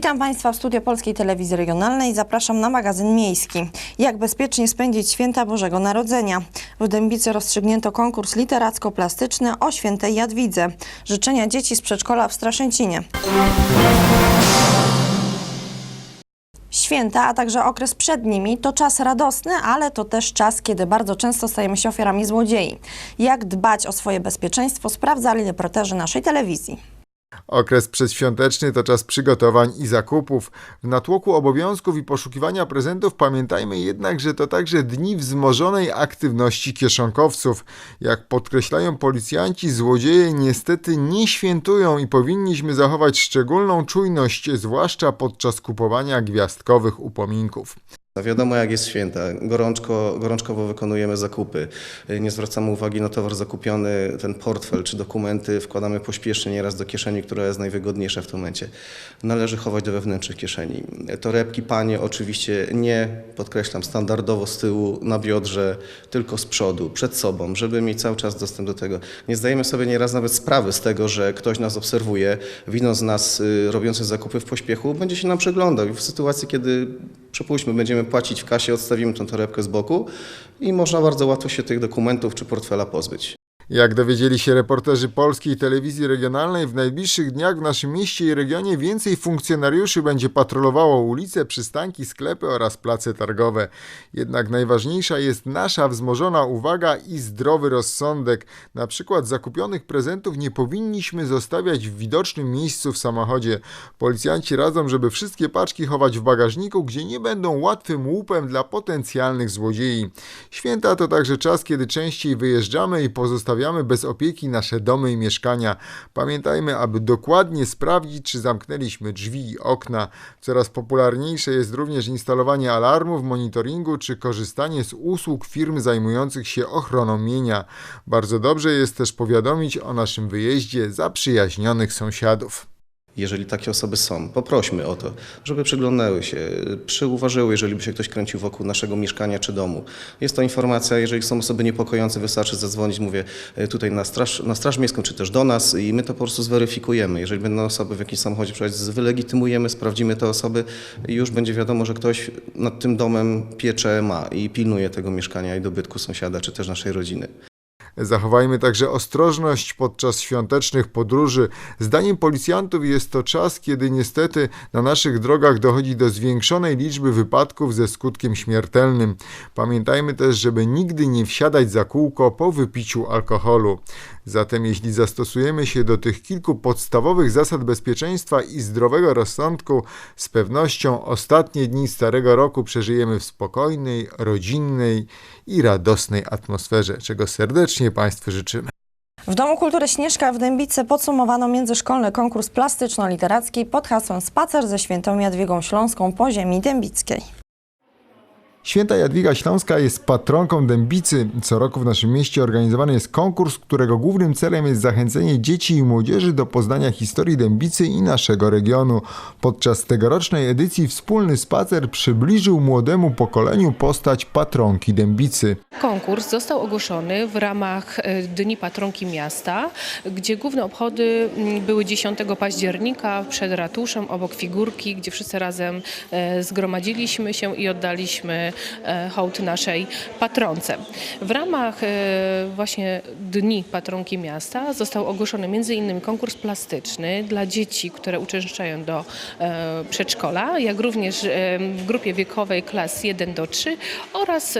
Witam Państwa w studio Polskiej Telewizji Regionalnej. Zapraszam na magazyn miejski. Jak bezpiecznie spędzić święta Bożego Narodzenia? W Dębicy rozstrzygnięto konkurs literacko-plastyczny o świętej Jadwidze. Życzenia dzieci z przedszkola w Straszęcinie. Święta, a także okres przed nimi to czas radosny, ale to też czas, kiedy bardzo często stajemy się ofiarami złodziei. Jak dbać o swoje bezpieczeństwo, sprawdzali reporterzy naszej telewizji. Okres przedświąteczny to czas przygotowań i zakupów. W natłoku obowiązków i poszukiwania prezentów pamiętajmy jednak, że to także dni wzmożonej aktywności kieszonkowców. Jak podkreślają policjanci, złodzieje niestety nie świętują i powinniśmy zachować szczególną czujność, zwłaszcza podczas kupowania gwiazdkowych upominków. No Wiadomo, jak jest święta. Gorączko, gorączkowo wykonujemy zakupy. Nie zwracamy uwagi na towar zakupiony, ten portfel czy dokumenty wkładamy pośpiesznie nieraz do kieszeni, która jest najwygodniejsza w tym momencie. Należy chować do wewnętrznych kieszeni. Torebki, panie, oczywiście nie, podkreślam, standardowo z tyłu, na biodrze, tylko z przodu, przed sobą, żeby mieć cały czas dostęp do tego. Nie zdajemy sobie nieraz nawet sprawy z tego, że ktoś nas obserwuje, widząc nas y, robiących zakupy w pośpiechu, będzie się nam przeglądał. W sytuacji, kiedy przypuśćmy, będziemy płacić w kasie, odstawimy tę torebkę z boku i można bardzo łatwo się tych dokumentów czy portfela pozbyć. Jak dowiedzieli się reporterzy Polskiej Telewizji Regionalnej, w najbliższych dniach w naszym mieście i regionie więcej funkcjonariuszy będzie patrolowało ulice, przystanki, sklepy oraz place targowe. Jednak najważniejsza jest nasza wzmożona uwaga i zdrowy rozsądek. Na przykład zakupionych prezentów nie powinniśmy zostawiać w widocznym miejscu w samochodzie. Policjanci radzą, żeby wszystkie paczki chować w bagażniku, gdzie nie będą łatwym łupem dla potencjalnych złodziei. Święta to także czas, kiedy częściej wyjeżdżamy i pozostawiamy bez opieki nasze domy i mieszkania. Pamiętajmy, aby dokładnie sprawdzić, czy zamknęliśmy drzwi i okna. Coraz popularniejsze jest również instalowanie alarmów, monitoringu czy korzystanie z usług firm zajmujących się ochroną mienia. Bardzo dobrze jest też powiadomić o naszym wyjeździe zaprzyjaźnionych sąsiadów. Jeżeli takie osoby są, poprośmy o to, żeby przyglądały się, przyuważyły, jeżeli by się ktoś kręcił wokół naszego mieszkania czy domu. Jest to informacja, jeżeli są osoby niepokojące, wystarczy zadzwonić, mówię, e, tutaj na straż, na straż miejską, czy też do nas i my to po prostu zweryfikujemy. Jeżeli będą osoby w jakimś samochodzie przechodzić, wylegitymujemy, sprawdzimy te osoby i już będzie wiadomo, że ktoś nad tym domem pieczę ma i pilnuje tego mieszkania i dobytku sąsiada, czy też naszej rodziny. Zachowajmy także ostrożność podczas świątecznych podróży. Zdaniem policjantów jest to czas, kiedy niestety na naszych drogach dochodzi do zwiększonej liczby wypadków ze skutkiem śmiertelnym. Pamiętajmy też, żeby nigdy nie wsiadać za kółko po wypiciu alkoholu. Zatem jeśli zastosujemy się do tych kilku podstawowych zasad bezpieczeństwa i zdrowego rozsądku, z pewnością ostatnie dni Starego Roku przeżyjemy w spokojnej, rodzinnej i radosnej atmosferze, czego serdecznie Państwu życzymy. W Domu Kultury Śnieżka w Dębicy podsumowano międzyszkolny konkurs plastyczno-literacki pod hasłem Spacer ze świętą Jadwigą Śląską po ziemi dębickiej. Święta Jadwiga Śląska jest patronką Dębicy. Co roku w naszym mieście organizowany jest konkurs, którego głównym celem jest zachęcenie dzieci i młodzieży do poznania historii Dębicy i naszego regionu. Podczas tegorocznej edycji wspólny spacer przybliżył młodemu pokoleniu postać patronki Dębicy. Konkurs został ogłoszony w ramach e, Dni Patronki Miasta, gdzie główne obchody mm, były 10 października przed ratuszem, obok figurki, gdzie wszyscy razem e, zgromadziliśmy się i oddaliśmy e, hołd naszej patronce. W ramach e, właśnie Dni Patronki Miasta został ogłoszony m.in. konkurs plastyczny dla dzieci, które uczęszczają do e, przedszkola, jak również w grupie wiekowej klas 1 do 3 oraz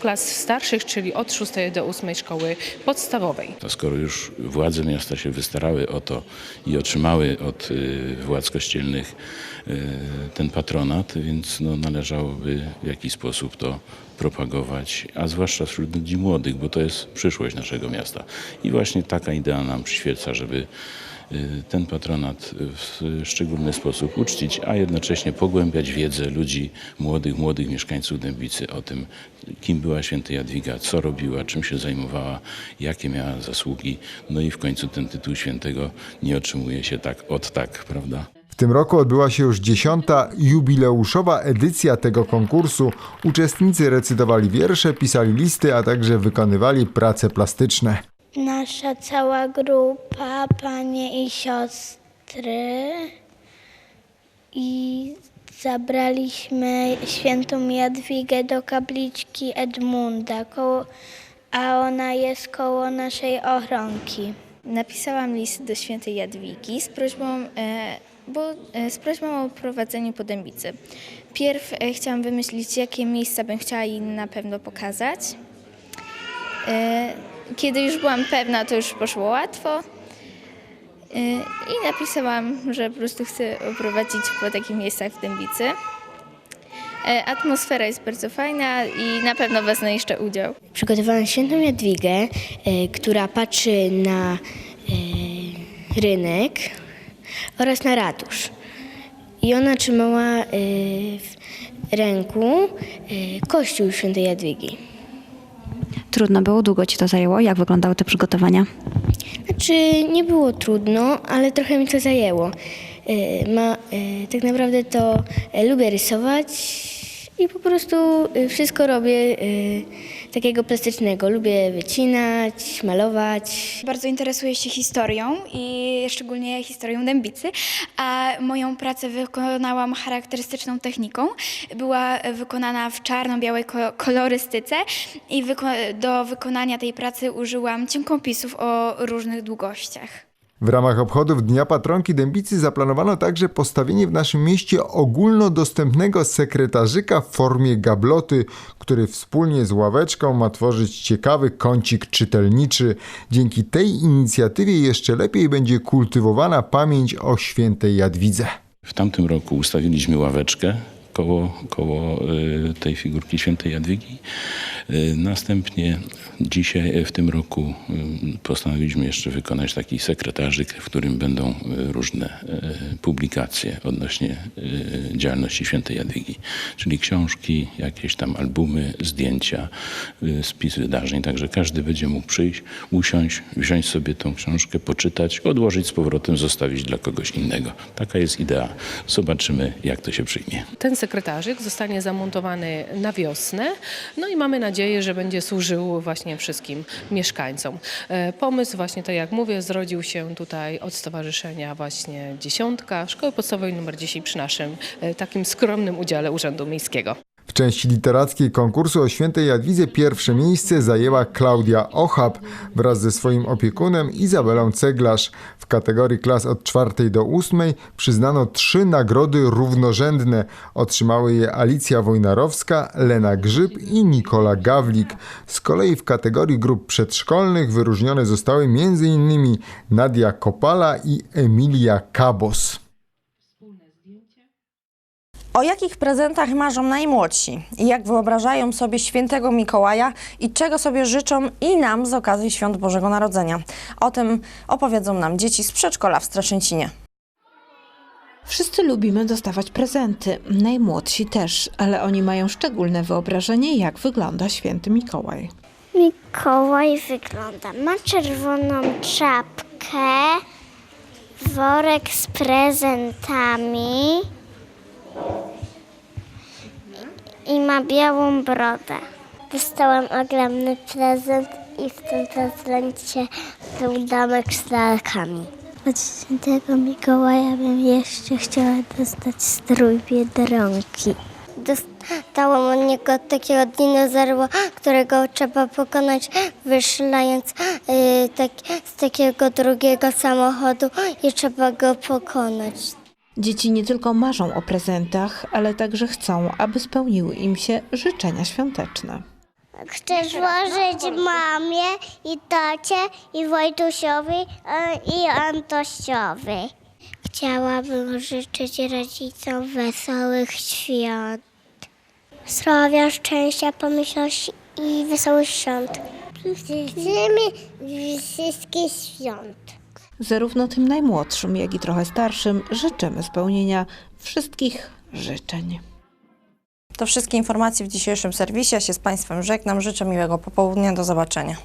klas starszych, czyli od 6 do 8 szkoły podstawowej. To skoro już władze miasta się wystarały o to i otrzymały od władz kościelnych ten patronat, więc no, należałoby w jakiś sposób to propagować, a zwłaszcza wśród ludzi młodych, bo to jest przyszłość naszego miasta. I właśnie taka idea nam przyświeca, żeby y, ten patronat w szczególny sposób uczcić, a jednocześnie pogłębiać wiedzę ludzi młodych, młodych mieszkańców Dębicy o tym, kim była święta Jadwiga, co robiła, czym się zajmowała, jakie miała zasługi. No i w końcu ten tytuł świętego nie otrzymuje się tak od tak, prawda? W tym roku odbyła się już dziesiąta jubileuszowa edycja tego konkursu. Uczestnicy recytowali wiersze, pisali listy, a także wykonywali prace plastyczne. Nasza cała grupa, panie i siostry i zabraliśmy świętą Jadwigę do kapliczki Edmunda, koło, a ona jest koło naszej ochronki. Napisałam list do świętej Jadwigi z prośbą, e, bo, e, z prośbą o prowadzenie po dębicy. Pierw e, chciałam wymyślić, jakie miejsca bym chciała jej na pewno pokazać. E, kiedy już byłam pewna, to już poszło łatwo. I napisałam, że po prostu chcę prowadzić po takich miejscach w Dębicy. Atmosfera jest bardzo fajna i na pewno wezmę jeszcze udział. Przygotowałam świętą Jadwigę, która patrzy na rynek oraz na ratusz. I ona trzymała e, w ręku e, kościół świętej Jadwigi. Trudno było, długo ci to zajęło? Jak wyglądały te przygotowania? Znaczy nie było trudno, ale trochę mi to zajęło. E, Ma, tak naprawdę to e, lubię rysować i po prostu e, wszystko robię e, takiego plastycznego. Lubię wycinać, malować. Bardzo interesuję się historią i szczególnie historią Dębicy, a moją pracę wykonałam charakterystyczną techniką. Była wykonana w czarno-białej ko- kolorystyce i do wykonania tej pracy użyłam cienkopisów o różnych długościach. W ramach obchodów Dnia Patronki Dębicy zaplanowano także postawienie w naszym mieście ogólnodostępnego sekretarzyka w formie gabloty, który wspólnie z ławeczką ma tworzyć ciekawy kącik czytelniczy. Dzięki tej inicjatywie jeszcze lepiej będzie kultywowana pamięć o świętej Jadwidze. W tamtym roku ustawiliśmy ławeczkę koło, koło y, tej figurki świętej Jadwigi. Y, Następnie dzisiaj, w tym roku y, postanowiliśmy jeszcze wykonać taki sekretarzyk, w którym będą różne publikacje odnośnie działalności świętej Jadwigi, czyli książki, jakieś tam albumy, zdjęcia, spis wydarzeń. Także każdy będzie mógł przyjść, usiąść, wziąć sobie tą książkę, poczytać, odłożyć z powrotem, zostawić dla kogoś innego. Taka jest idea. Zobaczymy, jak to się przyjmie. Ten sekretarzyk zostanie zamontowany na wiosnę, no i mamy nadzieję, że będzie służył właśnie wszystkim mieszkańcom. E, Pomysł właśnie, tak jak mówię, zrodził się tutaj od Stowarzyszenia właśnie Dziesiątka, Szkoły Podstawowej nr 10 przy naszym e, takim skromnym udziale Urzędu Miejskiego. Części literackiej konkursu o świętej Jadwidze pierwsze miejsce zajęła Klaudia Ochab wraz ze swoim opiekunem Izabelą Ceglarz. W kategorii klas od czwartej do ósmej przyznano trzy nagrody równorzędne. Otrzymały je Alicja Wojnarowska, Lena Grzyb i Nikola Gawlik. Z kolei w kategorii grup przedszkolnych wyróżnione zostały m.in. Nadia Kopala i Emilia Kabos. O jakich prezentach marzą najmłodsi? Jak wyobrażają sobie świętego Mikołaja i czego sobie życzą i nam z okazji Świąt Bożego Narodzenia? O tym opowiedzą nam dzieci z przedszkola w Straszęcinie. Wszyscy lubimy dostawać prezenty, najmłodsi też, ale oni mają szczególne wyobrażenie, jak wygląda święty Mikołaj. Mikołaj wygląda. Ma czerwoną czapkę, worek z prezentami i ma białą brodę. Dostałam ogromny prezent i w tym prezencie był domek z lalkami. Od świętego Mikołaja bym jeszcze chciała dostać strój Biedronki. Dostałam od niego takiego dinozaura, którego trzeba pokonać, wyszlając y, tak, z takiego drugiego samochodu i trzeba go pokonać. Dzieci nie tylko marzą o prezentach, ale także chcą, aby spełniły im się życzenia świąteczne. Chcę złożyć mamie i tacie i Wojtusiowi e, i Antosiowi. Chciałabym życzyć rodzicom wesołych świąt. Zdrowia, szczęścia, pomyślności i wesołych świąt. Życzymy wszystkich świąt. Zarówno tym najmłodszym, jak i trochę starszym życzymy spełnienia wszystkich życzeń. To wszystkie informacje w dzisiejszym serwisie. Ja się z Państwem żegnam. Życzę miłego popołudnia. Do zobaczenia.